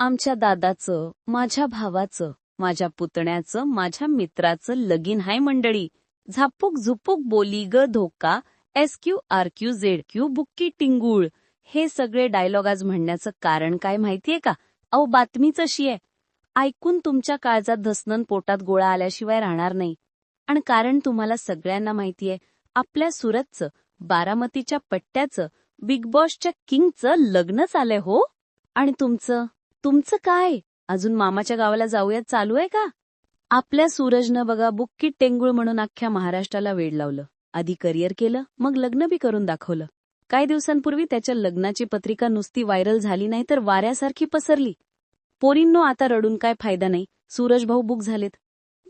आमच्या दादाचं माझ्या भावाचं माझ्या पुतण्याचं माझ्या मित्राचं लगीन हाय मंडळी. झापूक झुपूक बोली ग धोका S Q R Q Z Q बुक्की टिंगूळ. हे सगळे डायलॉग आज म्हणण्याचं कारण काय माहितीये का? अहो बातमीच अशी आहे. ऐकून तुमच्या काळजात धसनन पोटात गोळा आल्याशिवाय राहणार नाही. आणि कारण तुम्हाला सगळ्यांना माहितीये आपल्या सुरतचं बारामतीच्या पट्ट्याचं बिग बॉसच्या किंगचं लग्नच आलंय हो. आणि तुमचं? तुमचं काय? अजून मामाच्या गावाला जाऊयात चालू आहे का? आपल्या सूरजनं बघा बुक्की टेंगुळ म्हणून अख्ख्या महाराष्ट्राला वेड लावलं. आधी करिअर केलं मग लग्न बी करून दाखवलं. काही दिवसांपूर्वी त्याच्या लग्नाची पत्रिका नुसती व्हायरल झाली नाही तर वाऱ्यासारखी पसरली. पोरींनो आता रडून काय फायदा नाही. सूरज भाऊ बुक झालेत.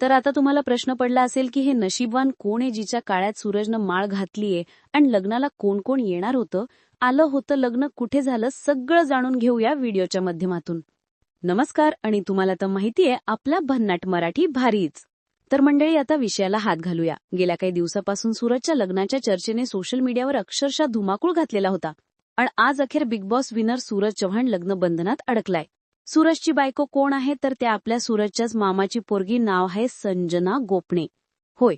तर आता तुम्हाला प्रश्न पडला असेल की हे नशीबवान कोण आहे जिच्या काळात सूरजनं माळ घातलीये आणि लग्नाला कोण कोण येणार होतं? आलं होतं लग्न कुठे झालं सगळं जाणून घेऊया व्हिडिओच्या माध्यमातून. नमस्कार आणि तुम्हाला तर माहितीये आपला भन्नाट मराठी भारीच. तर मंडळी आता विषयाला हात घालूया. गेल्या काही दिवसापासून सूरजच्या लग्नाच्या चर्चेने सोशल मीडियावर अक्षरशः धुमाकूळ घातलेला होता. आणि आज अखेर Bigg Boss winner Suraj Chavan लग्न बंधनात अडकलाय. सूरजची बायको कोण आहे तर त्या आपल्या सूरजच्याच मामाची पोरगी नाव आहे संजना गोपणे. होय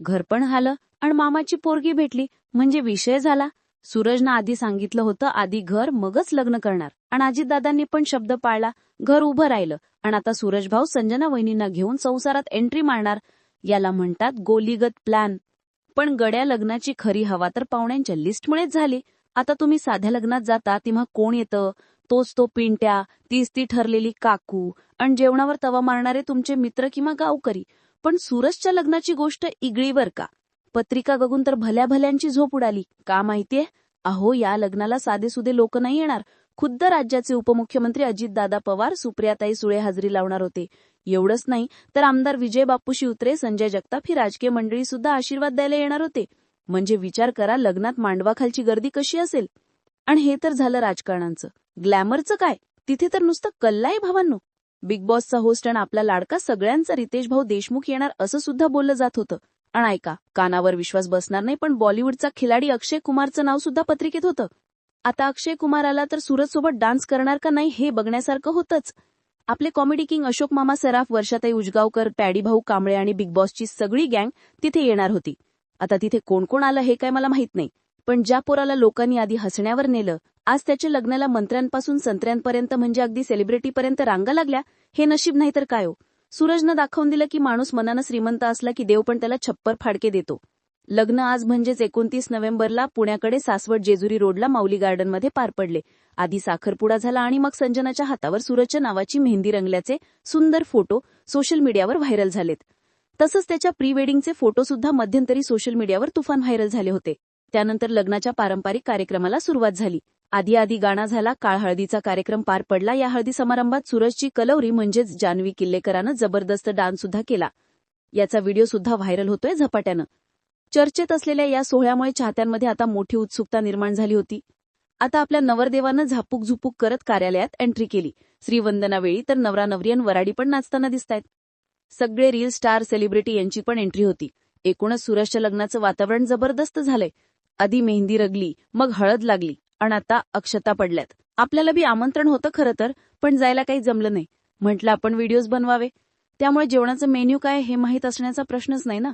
घर पण झालं आणि मामाची पोरगी भेटली. म्हणजे विषय झाला. सूरजनं आधी सांगितलं होतं आधी घर मगच लग्न करणार. आणि अजितदादांनी पण शब्द पाळला घर उभं राहिलं. आणि आता सूरज भाऊ संजना वहिनींना घेऊन संसारात एंट्री मारणार याला म्हणतात गोलीगत प्लॅन पण गड्या लग्नाची खरी हवा तर पाहुण्यांच्या लिस्टमुळेच झाली. आता तुम्ही साध्या लग्नात जाता तेव्हा कोण येतं? तोच तो पिंट्या तीच ती ठरलेली काकू. आणि जेवणावर तवा मारणारे तुमचे मित्र किंवा गावकरी. पण सूरजच्या लग्नाची गोष्ट इगळीवर का? पत्रिका बघून तर भल्या भल्यांची झोप उडाली. का माहितीये? अहो या लग्नाला साधेसुधे लोक नाही येणार. खुद्द राज्याचे उपमुख्यमंत्री अजितदादा पवार सुप्रियाताई सुळे हजेरी लावणार होते. एवढंच नाही तर आमदार विजय बापूशी उतरे संजय जगताप ही राजकीय मंडळी सुद्धा आशीर्वाद द्यायला येणार होते. म्हणजे विचार करा लग्नात मांडवाखालची गर्दी कशी असेल? आणि हे तर झालं राजकारणांचं. ग्लॅमरचं काय? तिथे तर नुसतं कल्लाय भावांनो. बिग बॉसचा होस्ट आणि आपला लाडका सगळ्यांचा रितेश भाऊ देशमुख येणार असं सुद्धा बोललं जात होतं. आणि ऐका कानावर विश्वास बसणार नाही पण बॉलिवूडचा खिलाडी अक्षय कुमारचं नाव सुद्धा पत्रिकेत होतं. आता अक्षय कुमार आला तर सूरज सोबत डान्स करणार का नाही हे बघण्यासारखं होतंच. आपले कॉमेडी किंग अशोक मामा सराफ वर्षाताई उजगावकर पॅडी भाऊ कांबळे आणि बिग बॉसची सगळी गँग तिथे येणार होती. आता तिथे कोण कोण आलं हे काय मला माहीत नाही. पण ज्या पोराला लोकांनी आधी हसण्यावर नेलं आज त्याच्या लग्नाला मंत्र्यांपासून संत्र्यांपर्यंत म्हणजे अगदी सेलिब्रिटीपर्यंत रांगा लागल्या हे नशीब नाही तर काय हो? सूरजनं दाखवून दिलं की माणूस मनानं श्रीमंत असला की देव पण त्याला छप्पर फाडके देतो. लग्न आज म्हणजेच एकोणतीस नोव्हेंबरला पुण्याकडे सासवड जेजुरी रोडला माऊली गार्डनमध्ये पार पडले. आधी साखरपुडा झाला आणि मग संजनाच्या हातावर सूरजच्या नावाची मेहंदी रंगल्याचे सुंदर फोटो सोशल मीडियावर व्हायरल झालेत. तसंच त्याच्या प्री वेडिंगचे फोटो सुद्धा मध्यंतरी सोशल मीडियावर तुफान व्हायरल झाले होते. त्यानंतर लग्नाच्या पारंपरिक कार्यक्रमाला सुरुवात झाली. आधी आधी गाणा झाला काळ हळदीचा कार्यक्रम पार पडला. या हळदी समारंभात सूरजची कलवरी म्हणजेच जान्हवी किल्लेकरानं जबरदस्त डान्स सुद्धा केला. याचा व्हिडिओ सुद्धा व्हायरल होतोय झपाट्यानं. चर्चेत असलेल्या या सोहळ्यामुळे चाहत्यांमध्ये आता मोठी उत्सुकता निर्माण झाली होती. आता आपल्या नवरदेवानं झापूक झुपूक करत कार्यालयात एंट्री केली. श्रीवंदनावेळी तर नवरा नवरीयन वराडी पण नाचताना दिसतायत. सगळे रील स्टार सेलिब्रिटी यांची पण एंट्री होती. एकूणच सूरजच्या लग्नाचं वातावरण जबरदस्त झालंय. आधी मेहंदी रगली मग हळद लागली. आणि आता अक्षता पडल्यात. आपल्याला बी आमंत्रण होतं खरं तर पण जायला काही जमलं नाही. म्हटलं आपण व्हिडिओज बनवावे. त्यामुळे जेवणाचं मेन्यू काय हे माहीत असण्याचा प्रश्नच नाही ना?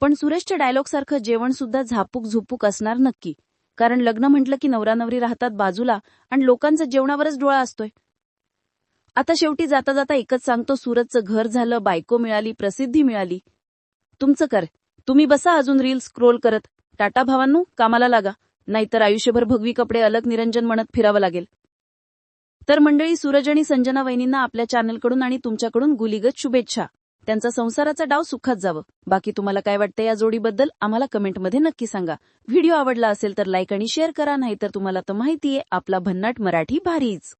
पण सुरेशच्या डायलॉग सारखं जेवण सुद्धा झापूक झुपूक असणार नक्की. कारण लग्न म्हटलं की नवरा नवरी राहतात बाजूला आणि लोकांचा जेवणावरच डोळा असतोय. आता शेवटी जाता जाता एकच सांगतो सूरजचं घर झालं बायको मिळाली प्रसिद्धी मिळाली. तुमचं कर. तुम्ही बसा अजून रील स्क्रोल करत. टाटा भावांनो कामाला लागा. नाहीतर आयुष्यभर भगवी कपडे अलग निरंजन म्हणत फिरावं लागेल. तर मंडळी सूरज आणि संजना वहिनींना आपल्या चॅनलकडून आणि तुमच्याकडून गुलीगत शुभेच्छा. त्यांचा संसाराचा डाव सुखात जावं. बाकी तुम्हाला काय वाटतं या जोडीबद्दल आम्हाला कमेंटमध्ये नक्की सांगा. व्हिडिओ आवडला असेल तर लाईक आणि शेअर करा नाहीतर तुम्हाला तर माहितीये आपला भन्नाट मराठी भारीच.